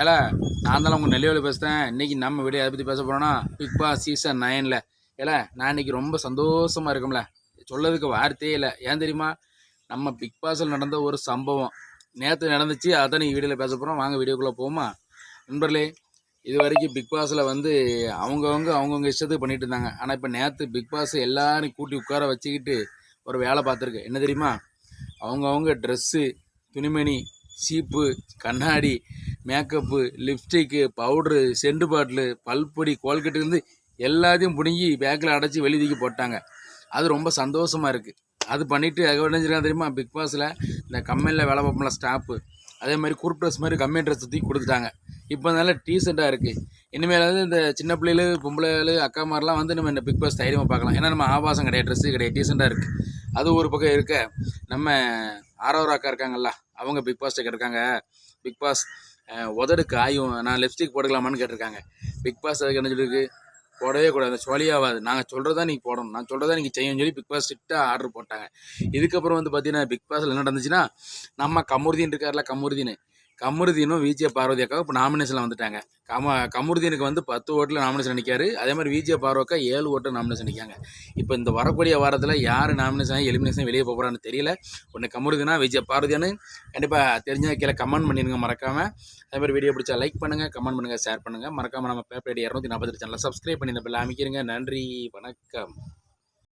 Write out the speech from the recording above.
ஏல நான் தான் உங்கள் நெல்லியோவில் பேசுகிறேன் இன்றைக்கி நம்ம வீடியோ எதை பற்றி பேச போகிறோன்னா பிக் பாஸ் சீசன் நைனில் ஏல நான் இன்னைக்கு ரொம்ப சந்தோஷமாக இருக்கும்ல. சொல்லதுக்கு வார்த்தையே இல்லை. ஏன் தெரியுமா? நம்ம பிக் பாஸில் நடந்த ஒரு சம்பவம். நேற்று நடந்துச்சு அதை நீங்கள் வீடியோவில் பேச போகிறோம் வாங்க வீடியோக்குள்ளே போமா நண்பர்களே இது வரைக்கும் பிக் பாஸில் வந்து அவங்கவுங்க அவங்கவுங்க இஷ்டத்துக்கு பண்ணிட்டு இருந்தாங்க. ஆனால் இப்போ நேற்று பிக் பாஸ் எல்லாரும் கூட்டி உட்கார வச்சுக்கிட்டு ஒரு வேலை பார்த்துருக்கு. என்ன தெரியுமா? அவங்கவுங்க ட்ரெஸ்ஸு துணிமணி சீப்பு கண்ணாடி makeup lipstick powder scent bottle பல்பொடி கோல்கட்டுலேருந்து எல்லாத்தையும் பிடுங்கி பேக்கில் அடைச்சி வெளியே தூக்கி போட்டாங்க. அது ரொம்ப சந்தோஷமாக இருக்குது அது பண்ணிவிட்டு அது உடஞ்சிருக்காங்க தெரியுமா? பிக் பாஸில் இந்த கம்பெனியில் வேலை பார்ப்போம்ல ஸ்டாப்பு அதே மாதிரி குரூப் ட்ரெஸ் மாதிரி கம்பெனி ட்ரெஸ் தூக்கி கொடுத்துட்டாங்க. இப்போ நல்ல டீசெண்டாக இருக்குது இனிமேல் வந்து இந்த சின்ன பிள்ளைகள் பொம்பளைகள் அக்கா மாதிரிலாம் வந்து நம்ம இந்த பிக் பாஸ் தைரியமாக பார்க்கலாம். ஏன்னா நம்ம ஆபாசம் கிடையாது ட்ரெஸ்ஸு கிடையாது டீசெண்டாக இருக்குது அது ஒரு பக்கம் இருக்க. நம்ம ஆரவர் அக்கா இருக்காங்கல்ல அவங்க பிக் பாஸ்ட்டை கேட்டிருக்காங்க. பிக் பாஸ் உதடுக்கு ஆயும். நான் லிப்ஸ்டிக் போட்டுக்கலாமான்னு கேட்டிருக்காங்க. பிக் பாஸ் அதுக்கு என்ன சொல்லியிருக்கு? போடவே கூடாது. அந்த சொலியாகாது நாங்கள் சொல்கிறதா நீங்கள் போடணும். நான் சொல்கிறதா நீங்கள் செய்யணும்னு சொல்லி பிக் பாஸ் ஸ்ட்ரிக்டாக ஆர்டர் போட்டாங்க. இதுக்கப்புறம் வந்து பார்த்தீங்கன்னா பிக் பாஸில் என்ன நடந்துச்சுன்னா நம்ம கமுருதீன் இருக்கார்ல கமுருதீன் கமருதீனும் விஜய பார்வதி அக்காவும் இப்போ நாமினேஷனில் வந்துட்டாங்க. கம கமருதீனுக்கு வந்து பத்து ஓட்டில் நாமினேஷன் நிற்காரு அதே மாதிரி விஜய பார்வக்கா ஏழு ஓட்டில் நாமினேஷன் நிற்காங்க இப்போ இந்த வரக்கூடிய வாரத்தில் யார் நாமினேஷன் எலிமினேஷன் வெளியே போகிறான்னு தெரியல. ஒன்று கமருதினா விஜய பார்வதியானு கண்டிப்பாக தெரிஞ்ச கீழே கமெண்ட் பண்ணிடுங்க மறக்காமல் அதே மாதிரி வீடியோ பிடிச்சா லைக் பண்ணுங்கள் கமெண்ட் பண்ணுங்கள் ஷேர் பண்ணுங்கள் மறக்காமல் நம்ம பேப்பர் இரநூத்தி நாற்பத்தி சேனலை சப்ஸ்கிரைப் பண்ணி இந்த பிள்ளை அமைக்கிறங்க நன்றி வணக்கம்.